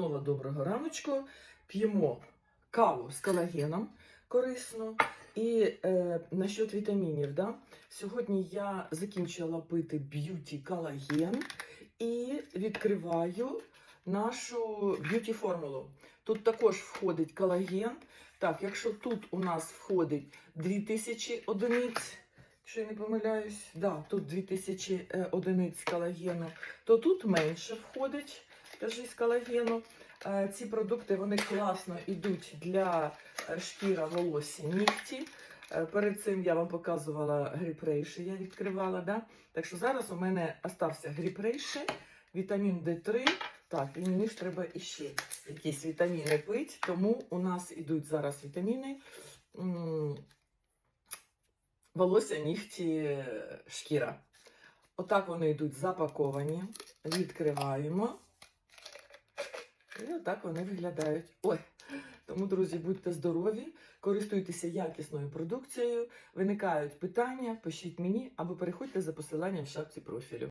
Знову доброго раночку. П'ємо каву з колагеном корисно. І е, насчет вітамінів, да? сьогодні я закінчила пити б'юті колаген і відкриваю нашу б'юті формулу. Тут також входить колаген. Так, якщо тут у нас входить 2000 одиниць, якщо я не помиляюсь, да, тут 2000 е, одиниць колагену, то тут менше входить теж колагену. Е, Ці продукти вони класно йдуть для е, шкіра, волосся, нігті. Е, Перед цим я вам показувала гріпрейші, я відкривала. Да? Так що зараз у мене остався гріпрейші, вітамін D3. Так, і мені ж треба іще якісь вітаміни пити, тому у нас ідуть зараз вітаміни. Волосся, нігті, шкіра. Отак вони йдуть запаковані. Відкриваємо. І отак вони виглядають. Ой. Тому, друзі, будьте здорові, користуйтеся якісною продукцією. Виникають питання, пишіть мені або переходьте за посиланням в шапці профілю.